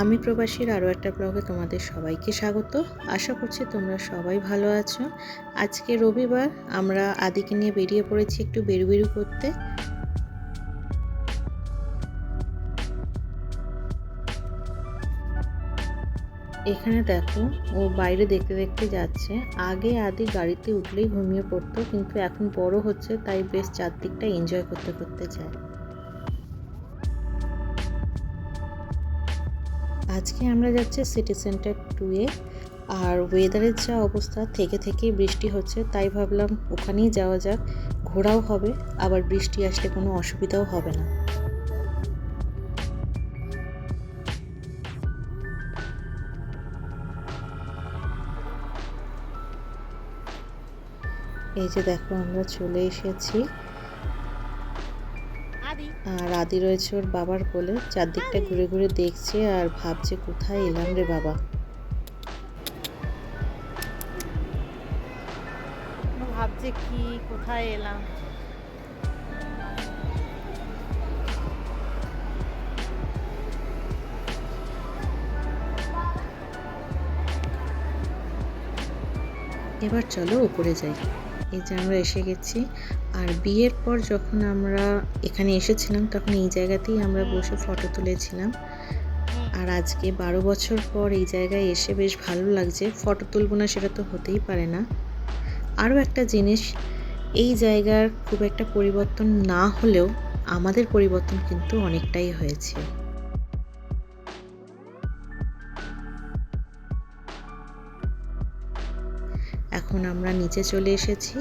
আমি প্রবাসীর আরও একটা ব্লগে তোমাদের সবাইকে স্বাগত। আশা করছি তোমরা সবাই ভালো আছো। আজকে রবিবার, আমরা আদিকে নিয়ে বেরিয়ে পড়েছি একটু বেরু বেরু করতে। এখানে দেখো, ও বাইরে দেখতে দেখতে যাচ্ছে। আগে আদি গাড়িতে উঠলেই ঘুমিয়ে পড়তো, কিন্তু এখন বড় হচ্ছে, তাই বেশ চারদিকটা এনজয় করতে করতে যায়। আজকে আমরা যাচ্ছি সিটি সেন্টার টুয়ে আর ওয়েদারের যা অবস্থা, থেকে থেকে বৃষ্টি হচ্ছে, তাই ভাবলাম ওখানেই যাওয়া যাক, ঘোরাও হবে, আবার বৃষ্টি আসলে কোনো অসুবিধাও হবে না। এই যে দেখো আমরা চলে এসেছি আর আদি রয়েছে ওর বাবার কোলে। চারদিকটা ঘুরে ঘুরে দেখছে আর ভাবছে কোথায় এলাম রে বাবা? ভাবছে কি কোথায় এলাম? এবার চলো উপরে যাই। এই যে আমরা এসে গেছি। আর বিয়ের পর যখন আমরা এখানে এসেছিলাম, তখন এই জায়গাতেই আমরা বসে ফটো তুলেছিলাম। আর আজকে বারো বছর পর এই জায়গায় এসে বেশ ভালো লাগছে। ফটো তুলবো না সেটা তো হতেই পারে না। আরও একটা জিনিস, এই জায়গার খুব একটা পরিবর্তন না হলেও আমাদের পরিবর্তন কিন্তু অনেকটাই হয়েছে। এখন আমরা নিচে চলে এসেছি।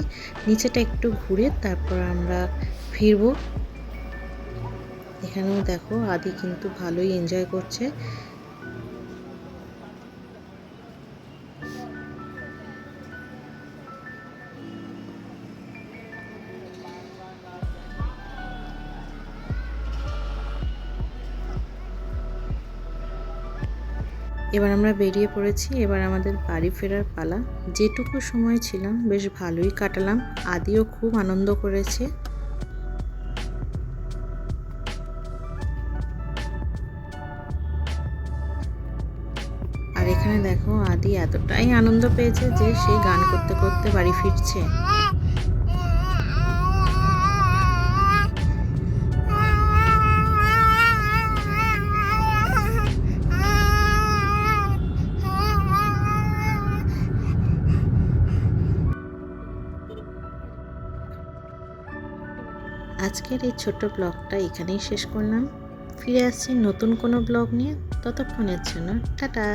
নিচেটা একটু ঘুরে তারপর আমরা ফিরবো। এখানেও দেখো আদি কিন্তু ভালোই এনজয় করছে। এবার আমরা বেরিয়ে পড়েছি, এবার আমাদের বাড়ি ফেরার পালা। যেটুকু সময় ছিলাম, বেশ ভালোই কাটালাম, আদিও খুব আনন্দ করেছে। আর এখানে দেখো, আদি এতটাই আনন্দ পেয়েছে যে সেই গান করতে করতে বাড়ি ফিরছে। আজকের এই ছোট্ট ব্লগটা এখানেই শেষ করলাম। ফিরে আসছি নতুন কোনো ব্লগ নিয়ে। ততক্ষণের জন্য টাটা।